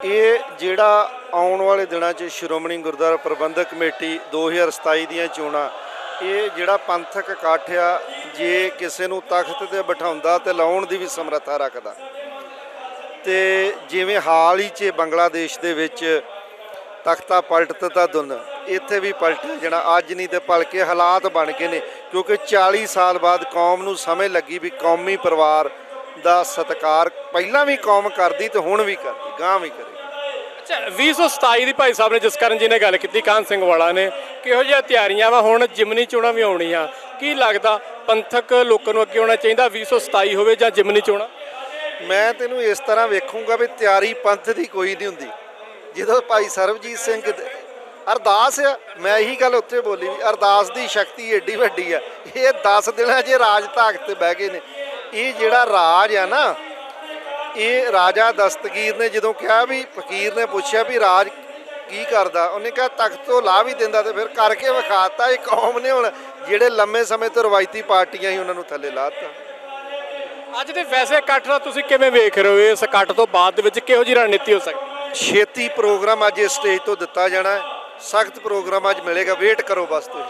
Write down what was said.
ਇਹ ਜਿਹੜਾ ਆਉਣ ਵਾਲੇ ਦਿਨਾਂ 'ਚ ਸ਼੍ਰੋਮਣੀ ਗੁਰਦੁਆਰਾ ਪ੍ਰਬੰਧਕ ਕਮੇਟੀ 2027 ਦੀਆਂ ਚੋਣਾਂ, ਇਹ ਜਿਹੜਾ ਪੰਥਕ ਇਕੱਠ ਆ, ਜੇ ਕਿਸੇ ਨੂੰ ਤਖਤ ਤੇ ਬਿਠਾਉਂਦਾ ਤੇ ਲਾਉਣ ਦੀ ਵੀ ਸਮਰੱਥਾ ਰੱਖਦਾ। ਤੇ ਜਿਵੇਂ ਹਾਲ ਹੀ 'ਚ ਬੰਗਲਾਦੇਸ਼ ਦੇ ਵਿੱਚ ਤਖਤਾ ਪਲਟ ਤਾ ਦੁਨ ਇੱਥੇ ਵੀ ਪਲਟਿਆ ਜਿਹੜਾ ਅੱਜ ਨਹੀਂ ਤੇ ਭਲਕੇ ਹਾਲਾਤ ਬਣ ਗਏ ਨੇ, ਕਿਉਂਕਿ 40 ਸਾਲ ਬਾਅਦ ਕੌਮ ਨੂੰ ਸਮਝ ਲੱਗੀ ਵੀ ਕੌਮੀ ਪਰਿਵਾਰ ਦਾ ਸਤਿਕਾਰ ਪਹਿਲਾਂ ਵੀ ਕੌਮ ਕਰਦੀ ਤੇ ਹੁਣ ਵੀ ਕਰਦੀ ਗਾਂ ਵੀ ਕਰੇਗੀ। ਅੱਛਾ 2027 ਦੀ ਭਾਈ ਸਾਹਿਬ ਨੇ ਜਸਕਰਨ ਜੀ ਨੇ ਗੱਲ ਕੀਤੀ ਕਾਨ ਸਿੰਘ ਵਾਲਾ ਨੇ ਕਿਹੋ ਜਿਹੀਆਂ ਤਿਆਰੀਆਂ ਵਾ ਹੁਣ ਜਿਮਨੀ ਚੋਣਾਂ ਵੀ ਆਉਣੀਆਂ ਕੀ ਲੱਗਦਾ ਪੰਥਕ ਲੋਕਾਂ ਨੂੰ ਅੱਗੇ ਆਉਣਾ ਚਾਹੀਦਾ 2027 ਹੋਵੇ ਜਾਂ ਜਿਮਨੀ ਚੋਣਾਂ? ਮੈਂ ਤੈਨੂੰ ਇਸ ਤਰ੍ਹਾਂ ਵੇਖੂੰਗਾ ਵੀ ਤਿਆਰੀ ਪੰਥ ਦੀ ਕੋਈ ਨਹੀਂ ਹੁੰਦੀ। ਜਦੋਂ ਭਾਈ ਸਰਬਜੀਤ ਸਿੰਘ ਅਰਦਾਸ ਆ ਮੈਂ ਇਹੀ ਗੱਲ ਉੱਥੇ ਬੋਲੀ ਵੀ ਅਰਦਾਸ ਦੀ ਸ਼ਕਤੀ ਏਡੀ ਵੱਡੀ ਆ ਇਹ 10 ਦਿਨਾਂ 'ਚ ਰਾਜ ਤਾਕਤ ਤੇ ਬਹਿ ਗਏ ਨੇ। ਇਹ ਜਿਹੜਾ ਰਾਜ ਆ ਨਾ ਇਹ ਰਾਜਾ ਦਸਤਗੀਰ ਨੇ ਜਦੋਂ ਕਿਹਾ ਵੀ ਫਕੀਰ ਨੇ ਪੁੱਛਿਆ ਵੀ ਰਾਜ ਕੀ ਕਰਦਾ ਉਹਨੇ ਕਿਹਾ ਤਖਤ ਤੋਂ ਲਾ ਵੀ ਦਿੰਦਾ ਤੇ ਫਿਰ ਕਰਕੇ ਵਿਖਾਤਾ ਇਹ ਕੌਮ ਨੇ ਹੁਣ ਜਿਹੜੇ ਲੰਮੇ ਸਮੇਂ ਤੋਂ ਰਵਾਇਤੀ ਪਾਰਟੀਆਂ ਸੀ ਉਹਨਾਂ ਨੂੰ ਥੱਲੇ ਲਾਤਾ ਅੱਜ ਦੇ ਵੈਸੇ ਇਕੱਠ ਦਾ ਤੁਸੀਂ ਕਿਵੇਂ ਵੇਖ ਰਹੇ ਹੋ? ਇਸ ਇਕੱਠ ਤੋਂ ਬਾਅਦ ਦੇ ਵਿੱਚ ਕਿਹੋ ਜਿਹੀ ਰਣਨੀਤੀ ਹੋ ਸਕਦੀ? ਛੇਤੀ ਪ੍ਰੋਗਰਾਮ ਅੱਜ ਇਸ ਸਟੇਜ ਤੋਂ ਦਿੱਤਾ ਜਾਣਾ ਹੈ। ਸਖਤ ਪ੍ਰੋਗਰਾਮ ਅੱਜ ਮਿਲੇਗਾ ਵੇਟ ਕਰੋ ਬਸ ਤੁਸੀਂ।